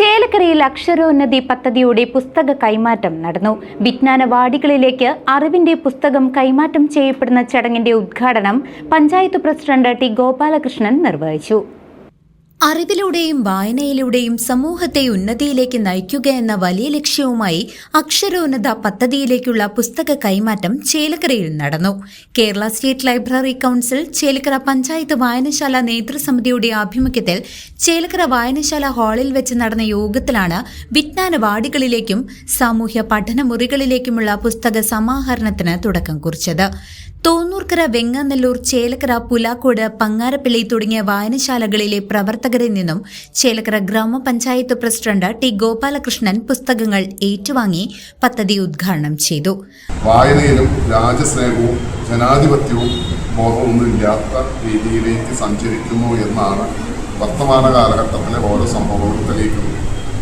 ചേലക്കരയിൽ അക്ഷരോന്നതി പദ്ധതിയുടെ പുസ്തക കൈമാറ്റം നടന്നു. വിജ്ഞാന വാടികളിലേക്ക് അറിവിന്റെ പുസ്തകം കൈമാറ്റം ചെയ്യപ്പെടുന്ന ചടങ്ങിന്റെ ഉദ്ഘാടനം പഞ്ചായത്ത് പ്രസിഡന്റ് ടി ഗോപാലകൃഷ്ണൻ നിർവഹിച്ചു. അറിവിലൂടെയും വായനയിലൂടെയും സമൂഹത്തെ ഉന്നതിയിലേക്ക് നയിക്കുക എന്ന വലിയ ലക്ഷ്യവുമായി അക്ഷരോന്നത പദ്ധതിയിലേക്കുള്ള പുസ്തക കൈമാറ്റം ചേലക്കരയിൽ നടന്നു. Kerala state library council Chelakkara panchayat വായനശാല നേതൃസമിതിയുടെ ആഭിമുഖ്യത്തിൽ ചേലക്കര വായനശാല ഹാളിൽ വെച്ച് നടന്ന യോഗത്തിലാണ് വിജ്ഞാന വാർഡുകളിലേക്കും സാമൂഹ്യ പഠനമുറികളിലേക്കുമുള്ള പുസ്തക സമാഹരണത്തിന് തുടക്കം കുറിച്ചത്. തോന്നൂർക്കര വെങ്ങാനല്ലൂർ ചേലക്കര പുലാക്കോട് പങ്ങാരപ്പള്ളി തുടങ്ങിയ വായനശാലകളിലെ പ്രവർത്തകരിൽ നിന്നും ചേലക്കര ഗ്രാമപഞ്ചായത്ത് പ്രസിഡന്റ് ടി ഗോപാലകൃഷ്ണൻ പുസ്തകങ്ങൾ ഏറ്റുവാങ്ങി പദ്ധതി ഉദ്ഘാടനം ചെയ്തു. വായനയിലും രാജസ്നേഹവും ജനാധിപത്യവും ബോധമൊന്നും ഇല്ലാത്ത രീതിയിലേക്ക് സഞ്ചരിക്കുന്നു എന്നാണ് വർത്തമാന കാലഘട്ടത്തിലെ ഓരോ സംഭവങ്ങളും തെളിയിക്കുന്നത്.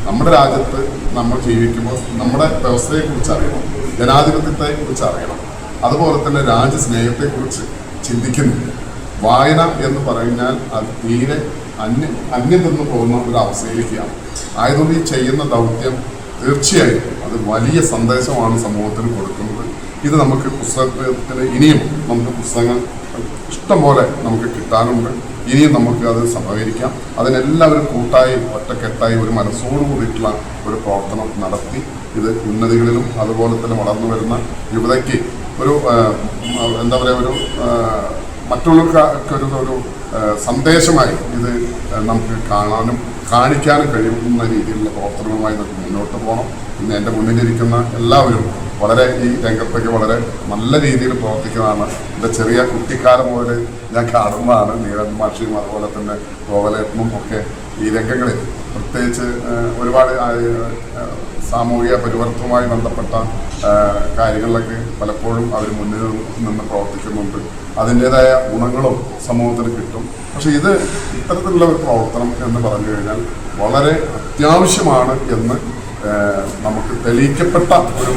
നമ്മുടെ രാജ്യത്ത് നമ്മൾ ജീവിക്കുമ്പോൾ നമ്മുടെ വ്യവസ്ഥയെക്കുറിച്ച് അറിയണം ജനാധിപത്യത്തെക്കുറിച്ച് അറിയണം. അതുപോലെ തന്നെ രാജ്യസ്നേഹത്തെക്കുറിച്ച് ചിന്തിക്കുന്നില്ല വായന എന്ന് പറഞ്ഞാൽ അത് തീരെ അന്യ അന്യം നിന്ന് പോകുന്ന ഒരു അവസ്ഥയിലേക്കാണ്. ആയതുകൊണ്ട് ഈ ചെയ്യുന്ന ദൗത്യം തീർച്ചയായും അത് വലിയ സന്ദേശമാണ് സമൂഹത്തിന് കൊടുക്കുന്നത്. ഇത് നമുക്ക് പുസ്തകത്തിന് ഇനിയും നമുക്ക് പുസ്തകങ്ങൾ ഇഷ്ടംപോലെ നമുക്ക് കിട്ടാനുണ്ട്. ഇനിയും നമുക്ക് അത് സഹകരിക്കാം അതിനെല്ലാവരും കൂട്ടായി ഒറ്റക്കെട്ടായി ഒരു മനസ്സോടു കൂടിയിട്ടുള്ള ഒരു പ്രവർത്തനം നടത്തി ഇത് ഉന്നതികളിലും അതുപോലെ തന്നെ വളർന്നു വരുന്ന യുവതയ്ക്ക് ഒരു എന്താ പറയുക ഒരു മറ്റുള്ളവർക്ക് ഒരു ഒരു സന്ദേശമായി ഇത് നമുക്ക് കാണാനും കാണിക്കാനും കഴിയുന്ന രീതിയിലുള്ള പ്രവർത്തനവുമായി നമുക്ക് മുന്നോട്ട് പോകണം. ഇന്ന് എന്റെ മുന്നിലിരിക്കുന്ന എല്ലാവരും വളരെ ഈ രംഗത്തൊക്കെ വളരെ നല്ല രീതിയിൽ പ്രവർത്തിക്കുന്നതാണ്. എന്റെ ചെറിയ കുട്ടിക്കാലം മുതൽ ഞാൻ കാണുന്നതാണ് നീരജ് മാഷിയും അതുപോലെ തന്നെ ഗോവലേട്ടനും ഒക്കെ ഈ രംഗങ്ങളിൽ. പ്രത്യേകിച്ച് ഒരുപാട് സാമൂഹിക പരിവർത്തനവുമായി ബന്ധപ്പെട്ട കാര്യങ്ങളിലൊക്കെ പലപ്പോഴും അവർ മുന്നിൽ നിന്ന് പ്രവർത്തിക്കുന്നുണ്ട്. അതിന്റെതായ ഗുണങ്ങളും സമൂഹത്തിന് കിട്ടും. പക്ഷേ ഇത് ഇത്തരത്തിലുള്ള ഒരു പ്രവർത്തനം എന്ന് പറഞ്ഞു കഴിഞ്ഞാൽ വളരെ അത്യാവശ്യമാണ് എന്ന് നമുക്ക് തെളിയിക്കപ്പെട്ട ഒരു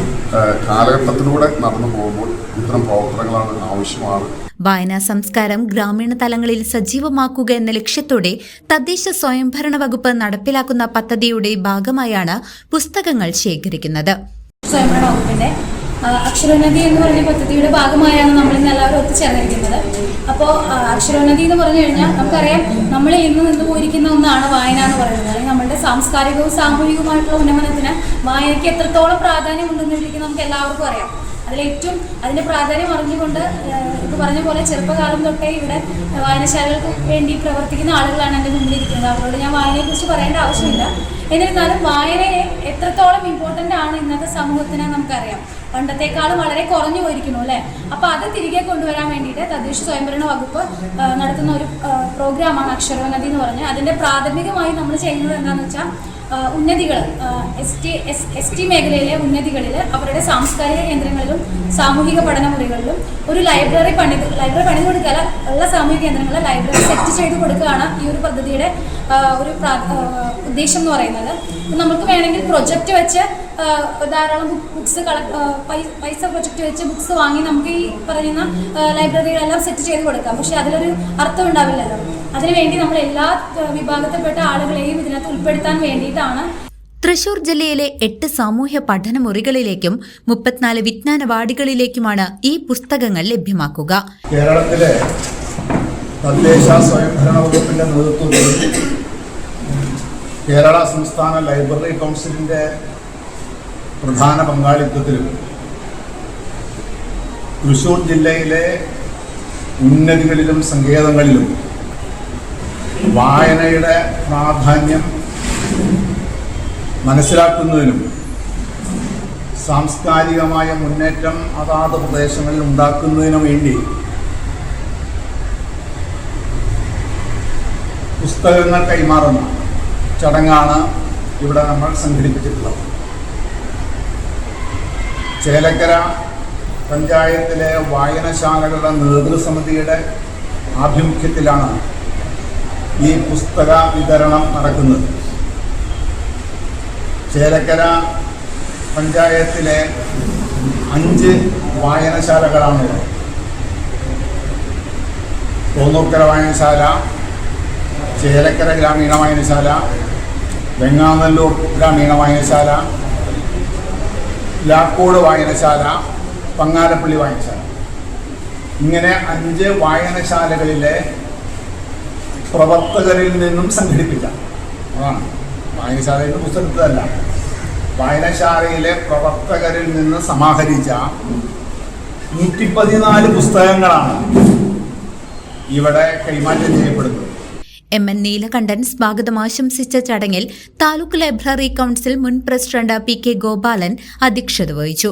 കാലഘട്ടത്തിലൂടെ നടന്നു പോകുമ്പോൾ ഇത്തരം പ്രവർത്തനങ്ങളാണ് ആവശ്യമാണ്. വായനാ സംസ്കാരം ഗ്രാമീണ തലങ്ങളിൽ സജീവമാക്കുക എന്ന ലക്ഷ്യത്തോടെ തദ്ദേശ സ്വയംഭരണ വകുപ്പ് നടപ്പിലാക്കുന്ന പദ്ധതിയുടെ ഭാഗമായാണ് പുസ്തകങ്ങൾ ശേഖരിക്കുന്നത്. സ്വയംഭരണ വകുപ്പിന്റെ അക്ഷരോന്നതി എന്ന് പറഞ്ഞ പദ്ധതിയുടെ ഭാഗമായാണ് നമ്മൾ ഇന്ന് എല്ലാവരും ഒത്തുചേർന്നിരിക്കുന്നത്. അപ്പോൾ അക്ഷരോന്നതി എന്ന് പറഞ്ഞു കഴിഞ്ഞാൽ നമുക്കറിയാം നമ്മൾ ഇന്ന് നിന്ന് പോയിരിക്കുന്ന ഒന്നാണ് വായന എന്ന് പറയുന്നത്. അല്ലെങ്കിൽ നമ്മുടെ സാംസ്കാരികവും സാമൂഹികവുമായിട്ടുള്ള ഉന്നമനത്തിന് വായനയ്ക്ക് എത്രത്തോളം പ്രാധാന്യം ഉണ്ടെന്നിരിക്കും നമുക്ക് എല്ലാവർക്കും അറിയാം. അതിലേറ്റവും അതിന്റെ പ്രാധാന്യം അറിഞ്ഞുകൊണ്ട് ഇപ്പോൾ പറഞ്ഞ പോലെ ചെറുപ്പകാലം തൊട്ടേ ഇവിടെ വായനശാലകൾക്ക് വേണ്ടി പ്രവർത്തിക്കുന്ന ആളുകളാണ് എന്റെ മുന്നിലിരിക്കുന്നത്. അവരോട് ഞാൻ വായനയെക്കുറിച്ച് പറയേണ്ട ആവശ്യമില്ല. എന്നിരുന്നാലും വായനയെ എത്രത്തോളം ഇമ്പോർട്ടന്റ് ആണ് ഇന്നത്തെ സമൂഹത്തിന് നമുക്കറിയാം. പണ്ടത്തെക്കാളും വളരെ കുറഞ്ഞു പോയിരിക്കുന്നു അല്ലേ? അപ്പോൾ അത് തിരികെ കൊണ്ടുവരാൻ വേണ്ടിയിട്ട് തദ്ദേശ സ്വയംഭരണ വകുപ്പ് നടത്തുന്ന ഒരു പ്രോഗ്രാമാണ് അക്ഷരോന്നതി എന്ന് പറഞ്ഞ്. അതിന്റെ പ്രാഥമികമായി നമ്മൾ ചെയ്യുന്നത് എന്താണെന്ന് വെച്ചാൽ ഉന്നതികൾ S T S S T മേഖലയിലെ ഉന്നതികളിൽ അവരുടെ സാംസ്കാരിക കേന്ദ്രങ്ങളിലും സാമൂഹിക പഠന മുറികളിലും ഒരു ലൈബ്രറി പണിത് ലൈബ്രറി പണിത് കൊടുക്കുക ഉള്ള സാമൂഹിക കേന്ദ്രങ്ങളിൽ ലൈബ്രറി സെറ്റ് ചെയ്ത് കൊടുക്കുകയാണ് ഈ ഒരു പദ്ധതിയുടെ ഒരു ഉദ്ദേശം എന്ന് പറയുന്നത്. നമുക്ക് വേണമെങ്കിൽ പ്രൊജക്റ്റ് വെച്ച് ധാരാളം ബുക്സ് പൈസ പ്രൊജക്റ്റ് വെച്ച് ബുക്സ് വാങ്ങി നമുക്ക് ഈ പറയുന്ന ലൈബ്രറികളെല്ലാം സെറ്റ് ചെയ്ത് കൊടുക്കാം. പക്ഷേ അതിലൊരു അർത്ഥം ഉണ്ടാവില്ലല്ലോ. അതിനുവേണ്ടി നമ്മൾ എല്ലാ വിഭാഗത്തിൽപ്പെട്ട ആളുകളെയും ഇതിനകത്ത് ഉൾപ്പെടുത്താൻ വേണ്ടിയിട്ടാണ്. തൃശൂർ ജില്ലയിലെ എട്ട് സാമൂഹ്യ പഠനമുറികളിലേക്കും മുപ്പത്തിനാല് വിജ്ഞാന വാർഡുകളിലേക്കുമാണ് ഈ പുസ്തകങ്ങൾ ലഭ്യമാക്കുക. കേരളത്തിലെ തദ്ദേശ സ്വയംഭരണ വകുപ്പിന്റെ നേതൃത്വത്തിൽ കേരള സംസ്ഥാന ലൈബ്രറി കൗൺസിലിന്റെ പ്രധാന പങ്കാളിത്തത്തിലും തൃശൂർ ജില്ലയിലെ ഉന്നതികളിലും സങ്കേതങ്ങളിലും വായനയുടെ പ്രാധാന്യം മനസ്സിലാക്കുന്നതിനും സാംസ്കാരികമായ മുന്നേറ്റം അതാത് പ്രദേശങ്ങളിൽ ഉണ്ടാക്കുന്നതിനും വേണ്ടി പുസ്തകങ്ങൾ കൈമാറുന്ന. ചടങ്ങാണ് ഇവിടെ നമ്മൾ സംഘടിപ്പിച്ചിട്ടുള്ളത്. ചേലക്കര പഞ്ചായത്തിലെ വായനശാലകളുടെ നേതൃസമിതിയുടെ ആഭിമുഖ്യത്തിലാണ് ഈ പുസ്തക വിതരണം നടക്കുന്നത്. ചേലക്കര പഞ്ചായത്തിലെ അഞ്ച് വായനശാലകളാണ് തോന്നൂക്കര വായനശാല ചേലക്കര ഗ്രാമീണ വായനശാല വെങ്ങാനല്ലൂർ ഗ്രാമീണ വായനശാല ലാക്കോട് വായനശാല പങ്ങാലപ്പള്ളി വായനശാല. ഇങ്ങനെ അഞ്ച് വായനശാലകളിലെ പ്രവർത്തകരിൽ നിന്നും സംഘടിപ്പിക്കാം. അതാണ്. വായനശാലയിൽ നിന്ന് പുസ്തകത്തല്ല വായനശാലയിലെ പ്രവർത്തകരിൽ നിന്ന് സമാഹരിച്ച നൂറ്റി പതിനാല് പുസ്തകങ്ങളാണ് ഇവിടെ കൈമാറ്റം ചെയ്യപ്പെടുന്നത്. എം എൻ നീലകണ്ഠൻ സ്വാഗതം ആശംസിച്ച ചടങ്ങിൽ താലൂക്ക് ലൈബ്രറി കൗൺസിൽ മുൻ പ്രസിഡന്റ് പി കെ ഗോപാലൻ അധ്യക്ഷത വഹിച്ചു.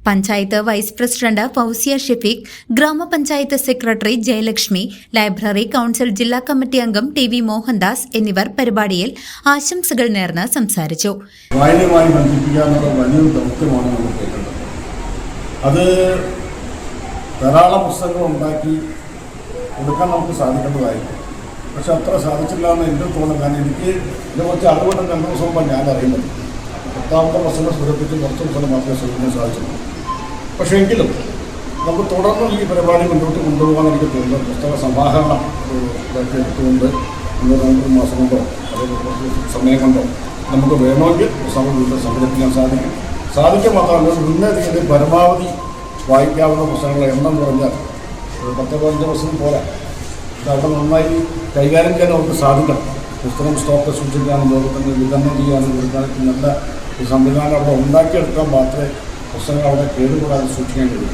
പഞ്ചായത്ത് വൈസ് പ്രസിഡന്റ് ഫൗസിയ ഷെഫീഖ് ഗ്രാമപഞ്ചായത്ത് സെക്രട്ടറി ജയലക്ഷ്മി ലൈബ്രറി കൗൺസിൽ ജില്ലാ കമ്മിറ്റി അംഗം ടി വി മോഹൻദാസ് എന്നിവർ പരിപാടിയിൽ ആശംസകൾ നേർന്ന് സംസാരിച്ചു. അത് ധാരാളം പുസ്തകങ്ങൾ ഉണ്ടാക്കി കൊടുക്കാൻ നമുക്ക് സാധിക്കേണ്ടതായിരുന്നു പക്ഷെ അത്ര സാധിച്ചില്ല എന്ന് എന്റെ തോന്നുന്നു കാരണം എനിക്ക് ഇതിനെക്കുറിച്ച് അറിവുണ്ട് രണ്ട് ദിവസം മുമ്പ് ഞാൻ അറിയുന്നത്. പത്താമത്തെ പുസ്തകം സുരക്ഷിച്ച് കുറച്ച് ദിവസം മാത്രമേ ശ്രമിക്കാൻ സാധിച്ചുള്ളൂ പക്ഷേ എങ്കിലും നമുക്ക് തുടർന്നും ഈ പരിപാടി മുന്നോട്ട് കൊണ്ടുപോകാൻ എനിക്ക് തോന്നുന്നു പുസ്തക സമാഹരണം എടുത്തുകൊണ്ട് ഒന്ന് രണ്ട് മാസം കൊണ്ടോ അല്ലെങ്കിൽ കുറച്ച് സമയം കൊണ്ടോ നമുക്ക് വേണമെങ്കിൽ പുസ്തകം വീണ്ടും സംഘടിപ്പിക്കാൻ സാധിക്കും. സാധിക്കാൻ മാത്രമല്ല ഉന്നതിയിൽ പരമാവധി വായിക്കാവുന്ന പുസ്തകങ്ങളുടെ എണ്ണം കുറഞ്ഞാൽ പത്ത് പതിനഞ്ച് വർഷം പോരാ. അവിടെ നന്നായി കൈകാര്യം ചെയ്യാൻ അവർക്ക് സാധിക്കണം. പുസ്തകം സ്റ്റോക്ക് സൂക്ഷിക്കാനും ലോകത്തിന് വിതരണം ചെയ്യാനും കൊടുക്കാനും നല്ല ഒരു സംവിധാനം അവിടെ ഉണ്ടാക്കിയെടുക്കാൻ മാത്രമേ പുസ്തകങ്ങൾ അവിടെ കേടുകൂടാതെ സൂക്ഷിക്കാൻ കഴിയൂ.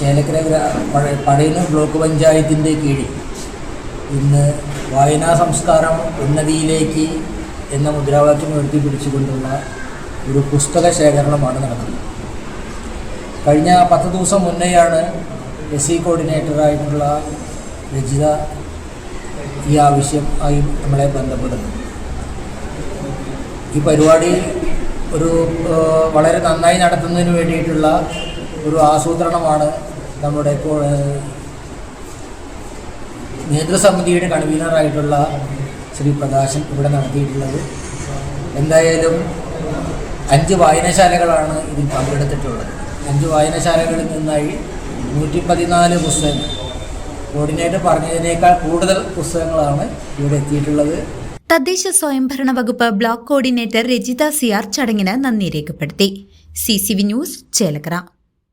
ചേലക്കര പഴ- ബ്ലോക്ക് പഞ്ചായത്തിന്റെ കീഴിൽ ഇന്ന് വായനാ സംസ്കാരം ഉന്നതിയിലേക്ക് എന്ന മുദ്രാവാക്യം ഉയർത്തിപ്പിടിച്ചുകൊണ്ടുള്ള ഒരു പുസ്തക ശേഖരണമാണ് നടക്കുന്നത്. കഴിഞ്ഞ പത്ത് ദിവസം മുന്നെയാണ് എസ് സി കോർഡിനേറ്ററായിട്ടുള്ള രജിത ഈ ആവശ്യം ആയി നമ്മളെ ബന്ധപ്പെടുന്നു. ഈ പരിപാടി ഒരു വളരെ നന്നായി നടത്തുന്നതിന് വേണ്ടിയിട്ടുള്ള ഒരു ആസൂത്രണമാണ് നമ്മുടെ ഇപ്പോൾ നേതൃസമിതിയുടെ കൺവീനറായിട്ടുള്ള ശ്രീ പ്രകാശൻ ഇവിടെ നടത്തിയിട്ടുള്ളത്. എന്തായാലും അഞ്ച് വായനശാലകളാണ് ഇതിൽ പങ്കെടുത്തിട്ടുള്ളത്. അഞ്ച് വായനശാലകളിൽ നിന്നായി നൂറ്റി പതിനാല് പുസ്തകങ്ങൾ കോർഡിനേറ്റർ പറഞ്ഞതിനേക്കാൾ കൂടുതൽ പുസ്തകങ്ങളാണ് ഇവിടെ എത്തിയിട്ടുള്ളത്. തദ്ദേശ സ്വയംഭരണ വകുപ്പ് ബ്ലോക്ക് കോർഡിനേറ്റർ രജിത സിയാർ ചടങ്ങിന് നന്ദി രേഖപ്പെടുത്തി. C C V news Chelakkara.